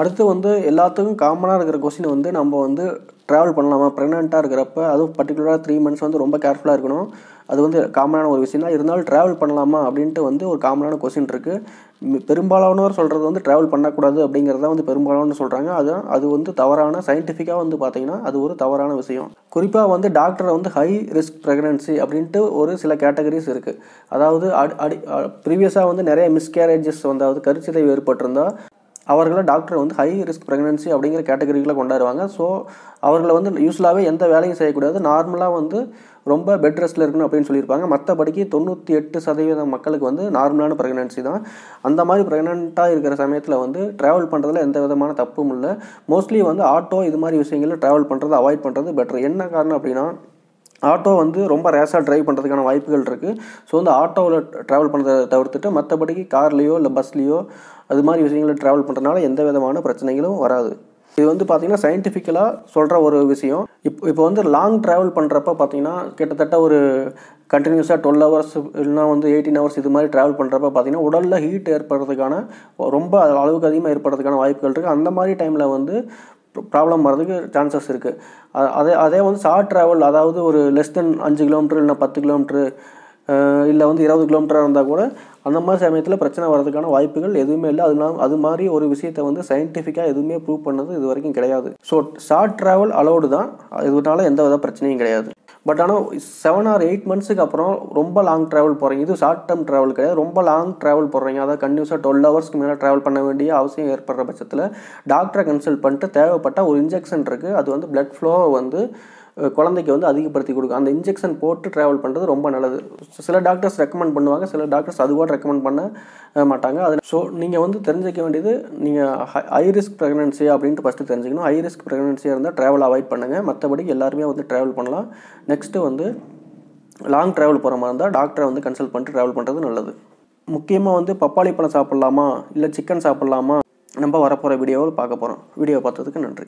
அடுத்து வந்து எல்லாத்துக்கும் காமனாக இருக்கிற கொஸ்டின் வந்து நம்ம வந்து ட்ராவல் பண்ணலாமா? ப்ரெக்னெண்ட்டாக இருக்கிறப்ப அதுவும் பர்டிகுலராக த்ரீ மந்த்ஸ் வந்து ரொம்ப கேர்ஃபுல்லாக இருக்கணும். அது வந்து காமனான ஒரு விஷயம் தான் இருந்தாலும் ட்ராவல் பண்ணலாமா அப்படின்ட்டு வந்து ஒரு காமனான கொஸ்டின் இருக்குது பெரும்பாலானவர் சொல்கிறது வந்து ட்ராவல் பண்ணக்கூடாது அப்படிங்கிறத வந்து பெரும்பாலானு சொல்கிறாங்க அது அது வந்து தவறான சயின்டிஃபிக்காக வந்து பார்த்தீங்கன்னா அது ஒரு தவறான விஷயம். குறிப்பாக வந்து டாக்டரை வந்து ஹை ரிஸ்க் ப்ரெக்னன்சி அப்படின்ட்டு ஒரு சில கேட்டகரிஸ் இருக்குது அதாவது அடி அடி ப்ரீவியஸாக வந்து நிறைய மிஸ்கேரேஜஸ் வந்து அதாவது கருச்சிதைவு ஏற்பட்டிருந்தால் அவர்களை டாக்டர் வந்து ஹை ரிஸ்க் ப்ரெக்னன்சி அப்படிங்கிற கேட்டகரிக்குள்ளே கொண்டாடுவாங்க. ஸோ அவர்களை வந்து யூஸ்ஃபுல்லாகவே எந்த வேலையும் செய்யக்கூடாது. நார்மலாக வந்து ரொம்ப பெட் ரெஸ்ட்டில் இருக்கணும் அப்படின்னு சொல்லியிருப்பாங்க. மற்றபடிக்கு தொண்ணூற்றி எட்டு சதவீதம் மக்களுக்கு வந்து நார்மலான ப்ரெக்னன்சி தான். அந்த மாதிரி ப்ரெக்னெண்ட்டாக இருக்கிற சமயத்தில் வந்து ட்ராவல் பண்ணுறதுல எந்த விதமான தப்பும் இல்லை. மோஸ்ட்லி வந்து ஆட்டோ இது மாதிரி விஷயங்களில் ட்ராவல் பண்ணுறது அவாய்ட் பண்ணுறது பெட்டர் என்ன காரணம் அப்படின்னா ஆட்டோ வந்து ரொம்ப ரேஸாக ட்ரைவ் பண்ணுறதுக்கான வாய்ப்புகள் இருக்குது ஸோ வந்து ஆட்டோவில் ட்ராவல் பண்ணுறதை தவிர்த்துட்டு மற்றபடிக்கு கார்லேயோ இல்லை பஸ்லேயோ அது மாதிரி விஷயங்களில் ட்ராவல் பண்ணுறதுனால எந்த விதமான பிரச்சனைகளும் வராது. இது வந்து பார்த்திங்கன்னா சயின்டிஃபிக்கலாக சொல்கிற ஒரு விஷயம். இப்போ இப்போ வந்து லாங் ட்ராவல் பண்ணுறப்ப பார்த்தீங்கன்னா கிட்டத்தட்ட ஒரு கண்டினியூஸாக டுவெல் ஹவர்ஸ் இல்லைனா வந்து எயிட்டீன் ஹவர்ஸ் இது மாதிரி ட்ராவல் பண்ணுறப்ப பார்த்தீங்கன்னா உடலில் ஹீட் ஏற்படுறதுக்கான ரொம்ப அளவுக்கு அதிகமாக ஏற்படுறதுக்கான வாய்ப்புகள் இருக்குது அந்த மாதிரி டைமில் வந்து ப்ராப்ளம் வர்றதுக்கு சான்சஸ் இருக்குது அதே அதே வந்து ஷார்ட் ட்ராவல் அதாவது ஒரு லெஸ் தென் அஞ்சு கிலோமீட்ரு இல்லைனா பத்து கிலோமீட்ரு இல்லை வந்து இருபது கிலோமீட்டராக இருந்தால் கூட அந்த மாதிரி சமயத்தில் பிரச்சனை வர்றதுக்கான வாய்ப்புகள் எதுவுமே இல்லை. அது அது மாதிரி ஒரு விஷயத்தை வந்து சயின்டிஃபிக்காக எதுவுமே ப்ரூவ் பண்ணது இது வரைக்கும் கிடையாது. ஸோ ஷார்ட் ட்ராவல் அலோடு தான். இதனால எந்த வித பிரச்சனையும் கிடையாது. பட் ஆனால் செவன் ஆர் எயிட் மந்த்ஸுக்கு அப்புறம் ரொம்ப லாங் ட்ராவல் போகிறீங்க இது ஷார்ட் டேர்ம் ட்ராவல் கிடையாது. ரொம்ப லாங் ட்ராவல் போகிறீங்க அதாவது கண்டினியூஸாக டுவெல் ஹவர்ஸ்க்கு மேலே ட்ராவல் பண்ண வேண்டிய அவசியம் ஏற்படுற பட்சத்தில் டாக்டரை கன்சல்ட் பண்ணிட்டு தேவைப்பட்ட ஒரு இன்ஜெக்ஷன் இருக்குது அது வந்து பிளட் ஃப்ளோ வந்து குழந்தைக்கு வந்து அதிகப்படுத்தி கொடுக்கும். அந்த இன்ஜெக்ஷன் போட்டு ட்ராவல் பண்ணுறது ரொம்ப நல்லது. சில டாக்டர்ஸ் ரெக்கமெண்ட் பண்ணுவாங்க. சில டாக்டர்ஸ் அது கூட ரெக்கமெண்ட் பண்ண மாட்டாங்க. அது ஸோ நீங்கள் வந்து தெரிஞ்சிக்க வேண்டியது நீங்கள் ஹை ரிஸ்க் ப்ரெக்னன்சி அப்படின்ட்டு ஃபஸ்ட்டு தெரிஞ்சுக்கணும். ஹை ரிஸ்க் ப்ரெக்னன்சியாக இருந்தால் ட்ராவல் அவாய்ட் பண்ணுங்கள் மற்றபடி எல்லாருமே வந்து ட்ராவல் பண்ணலாம். நெக்ஸ்ட்டு வந்து லாங் ட்ராவல் போகிற மாதிரி இருந்தால் டாக்டரை வந்து கன்சல்ட் பண்ணிட்டு ட்ராவல் பண்ணுறது நல்லது. முக்கியமாக வந்து பப்பாளி பழம் சாப்பிட்லாமா? இல்லை சிக்கன் சாப்பிட்லாமா? நம்ம வரப்போகிற வீடியோவில் பார்க்க போகிறோம் வீடியோ பார்த்ததுக்கு நன்றி.